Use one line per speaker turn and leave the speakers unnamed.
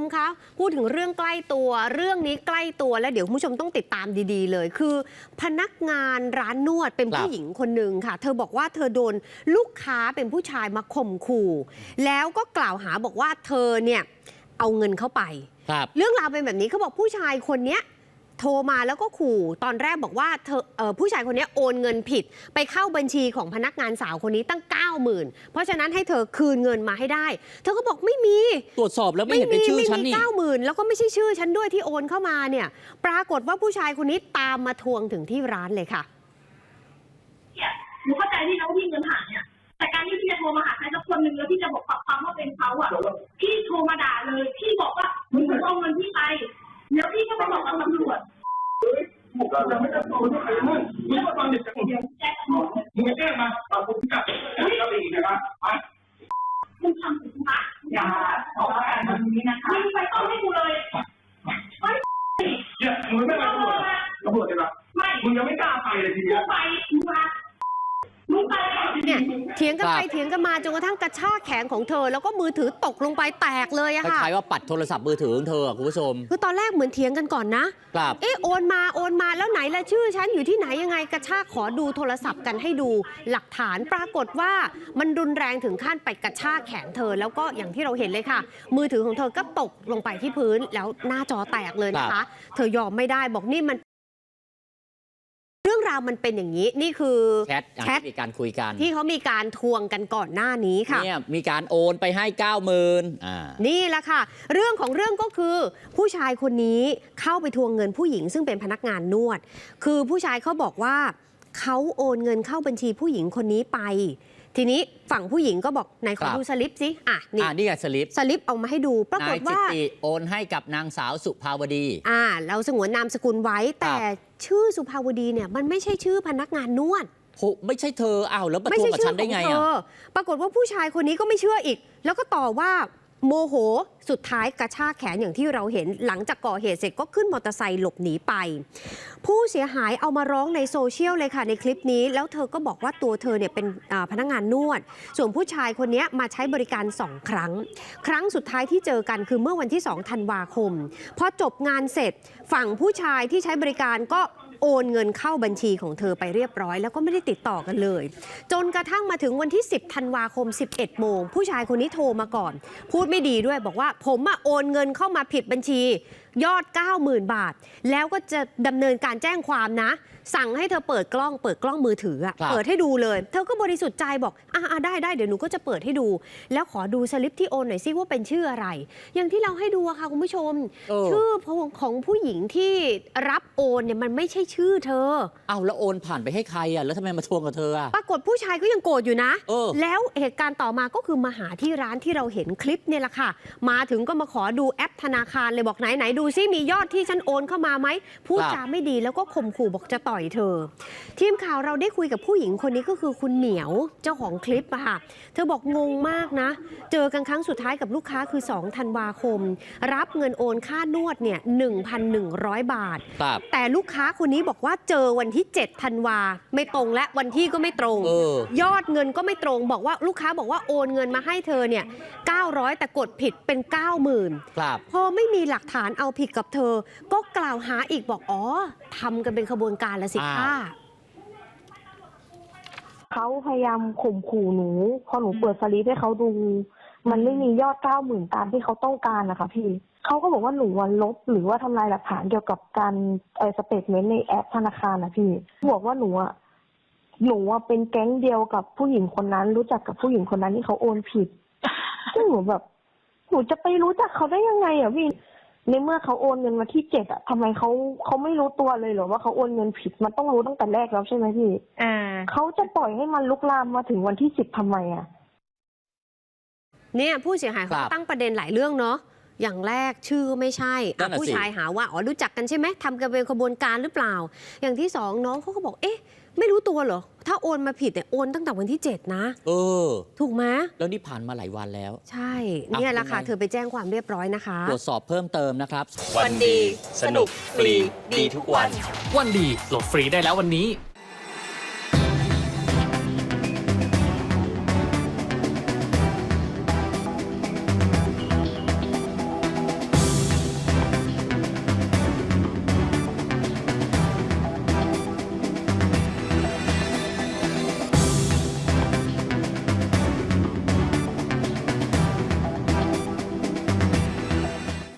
มคะพูดถึงเรื่องใกล้ตัว เรื่องนี้ใกล้ตัวแล้วเดี๋ยวคุณผู้ชมต้องติดตามดีๆ เลย คือ พนักงานร้านนวดเป็น
ครั
ผู้
บ
หญิงคนหนึ่งค่ะ เธอบอกว่าเธอโดนลูกค้าเป็นผู้ชายมาข่มขู่ แล้วก็กล่าวหาบอกว่าเธอเนี่ยเอาเงินเข้าไป
ครับ
เรื่องราวเป็นแบบนี้เขาบอกผู้ชายคนเนี้ย โทรมาแล้วก็ขู่ตอนแรกบอกว่าเธอเอ่อผู้ชายคนเนี้ยโอนเงินผิด ไปเข้าบัญชีของพนักงานสาวคนนี้ตั้ง 90,000 เพราะฉะนั้นให้เธอคืนเงินมาให้ได้ เธอก็บอกไม่มี
ตรวจสอบแล้วไม่เห็นเป็นชื่อฉัน
ไม่มี
นี่
เก้าหมื่นแล้วก็ไม่ใช่ชื่อฉันด้วยที่โอนเข้ามาเนี่ย ปรากฏว่าผู้ชายคนนี้ตามมาทวงถึงที่ร้านเลยค่ะ
เนี่ยหนูเข้าใจที่น้องพี่เงินหาย
ผมจะไม่ได้โดนอะไรมึงมึงก็ฟังเด็กจากคนเดียว
แจ้งตำรวจ
มึงจะแก้มาเราผมจับก็ดีนะครับ
มึงทำถูกปะ
อย่า เนี่
ย
เถี
ยงกัน
ครับ
ไปเถียงกันมาจนกระทั่งกระชากแขนของเธอ แล้วก็มือถือตกลงไปแตกเลย
ค
อะค่ะ
ล้ายๆว่าปัดโทรศัพท์มือถือของเธออะคุณผู้ชม
คือตอนแรกเหมือนเถียงกันก่อนนะ
ครับ
เอ๊ะโอนมาโอนมาแล้วไหนละชื่อฉันอยู่ที่ไหนยังไงกระชากขอดูโทรศัพท์กันให้ดูหลักฐานปรากฏว่ามันรุนแรงถึงขั้นไปกระชากแขนเธอ แล้วก็อย่างที่เราเห็นเลยค่ะ มือถือของเธอก็ตกลงไปที่พื้นแล้วหน้าจอแตกเลยนะ
ครั
คะ
บ
เธอยอมไม่ได้บอกนี่มันเรื่องราวมันเป็นอย่างนี้ นี่คือ
แชทอย่าง
แชท
ที่มีการคุยกัน
ที่เขามีการทวงกันก่อนหน้านี้ค่ะ
เนี่ยมีการโอนไปให้เก้าหมื่นอ่า
นี่แหละค่ะ เรื่องของเรื่องก็คือ ผู้ชายคนนี้เข้าไปทวงเงินผู้หญิง ซึ่งเป็นพนักงานนวด คือผู้ชายเขาบอกว่าเขาโอนเงินเข้าบัญชีผู้หญิงคนนี้ไป ทีนี้ฝั่งผู้หญิงก็บอกไหนขอ
ครับ
ดูสลิปสิอะนี่
อ่านี่ไงสลิป
สลิปเอามาให้ดูปราก
นา
ฏ
ยจิต
ว่า
ติโอนให้กับนางสาวสุภาวดี
อ่า เราสงวนนามสกุลไว้แต่
ครับ
ชื่อสุภาวดีเนี่ยมันไม่ใช่ชื่อพนักงานนวด
โหไม่ใช่เธออ้าวแล้วมา
ไม่
ทวง
ใช่
กับ
ชื่
ฉั
อนข
ได้
อง
ไง
เธ
อะ
อปรากฏว่าผู้ชายคนนี้ก็ไม่เชื่ออีก แล้วก็ต่อว่า โมโหสุดท้ายกระชากแขนอย่างที่เราเห็น หลังจากก่อเหตุเสร็จก็ขึ้นมอเตอร์ไซค์หลบหนีไป ผู้เสียหายเอามาร้องในโซเชียลเลยค่ะในคลิปนี้ แล้วเธอก็บอกว่าตัวเธอเนี่ยเป็นพนักงานนวด ส่วนผู้ชายคนนี้มาใช้บริการ 2 ครั้ง ครั้งสุดท้ายที่เจอกันคือเมื่อวันที่2ธันวาคมพอจบงานเสร็จฝั่งผู้ชายที่ใช้บริการก็ โอนเงินเข้าบัญชีของเธอไปเรียบร้อย แล้วก็ไม่ได้ติดต่อกันเลย จนกระทั่งมาถึงวันที่ 10ธันวาคม 11 โมง ผู้ชายคนนี้โทรมาก่อน พูดไม่ดีด้วยบอกว่าผมอะโอนเงินเข้ามาผิดบัญชี ยอด 90,000 บาท แล้วก็จะดำเนินการแจ้งความนะ สั่งให้เธอเปิดกล้องเปิดกล้องมือถืออะ
ครับ
เปิดให้ดูเลย เธอก็บริสุทธิ์ใจบอกอ่าได้ได้เดี๋ยวหนูก็จะเปิดให้ดู แล้วขอดูสลิปที่โอนหน่อยซิว่าเป็นชื่ออะไร อย่างที่เราให้ดูอะค่ะคุณผู้ชม
เออ
ชื่อของผู้หญิงที่รับโอนเนี่ยมันไม่ใช่ชื่อเธอ
อ้าวแล้วโอนผ่านไปให้ใครอะแล้วทำไมมาทวงกับเธออะ
ปรากฏผู้ชายก็ยังโกรธอยู่นะ
เออ
แล้วเหตุการณ์ต่อมาก็คือมาหาที่ร้านที่เราเห็นคลิปเนี่ยแหละค่ะ มาถึงก็มาขอดูแอปธนาคารเลยบอกไหนไหนดูซิมียอดที่ฉันโอนเข้ามาไหมพูด
ครับ
จาไม่ดีแล้วก็ข่มขู่บอกจะต่อยเธอ ทีมข่าวเราได้คุยกับผู้หญิงคนนี้ก็คือคุณเหมียวเจ้าของคลิปอะค่ะเธอบอกงงมากนะ เจอกันครั้งสุดท้ายกับลูกค้าคือ 2 ธันวาคม รับเงินโอนค่านวดเนี่ย1,100 บาท
ครับ
แต่ลูกค้าคนนี้บอกว่าเจอวันที่ 7 ธันวาไม่ตรงและวันที่ก็ไม่ตรง
เออ
ยอดเงินก็ไม่ตรงบอกว่าลูกค้าบอกว่าโอนเงินมาให้เธอเนี่ย900 แต่กดผิดเป็น 90,000
ครับ
พอไม่มีหลักฐานเอาผิดกับเธอ ก็กล่าวหาอีกบอกอ๋อทำกันเป็นขบวนการละสิ
อ้าว
ค่ะ
เขาพยายามข่มขู่หนู พอหนูเปิดสลิปให้เขาดู มันไม่มียอดเก้าหมื่นตามที่เขาต้องการนะคะพี่เขาก็บอกว่าหนูวันลบหรือว่าทำลายหลักฐานเกี่ยวกับการเออสเตทเมนต์ในแอปธนาคารนะพี่บอกว่าหนูอะหนูอะเป็นแก๊งเดียวกับผู้หญิงคนนั้น รู้จักกับผู้หญิงคนนั้นที่เขาโอนผิดซึ่งหนูแบบหนูจะไปรู้จักเขาได้ยังไงอะพี่ ในเมื่อเขาโอนเงินมาที่เจ็ดอะทำไมเขาเขาไม่รู้ตัวเลยเหรอว่าเขาโอนเงินผิดมันต้องรู้ตั้งแต่แรกแล้วใช่ไหมพี่
อ่า
เขาจะปล่อยให้มันลุกลามมาถึงวันที่สิบทำไมอะ
เนี่ยผู้เสียหายเขา
ครั
ก็
บ
ตั้งประเด็นหลายเรื่องเนาะ อย่างแรกชื่อก็ไม่ใช่
นั่
อะ
นน่ะ
ผู้
สิ
ชายหาว่าอ๋อรู้จักกันใช่ไหมทำกันเป็นขบวนการหรือเปล่า อย่างที่สองน้องเขาก็บอกเอ๊ะ ไม่รู้ตัวเหรอ ถ้าโอนมาผิดเนี่ยโอนตั้งแต่วันที่ 7 นะ
เออ
ถูกไหม
แล้วนี่ผ่านมาหลายวันแล้ว
ใช่ เนี่ยแหละค่ะ
ยังไง
เธอไปแจ้งความเรียบร้อยนะคะ
ตรวจสอบเพิ่มเติมนะครับ
วันดี สนุก ฟรี ดีทุกวัน
วันดีโหลดฟรีได้แล้ววันนี้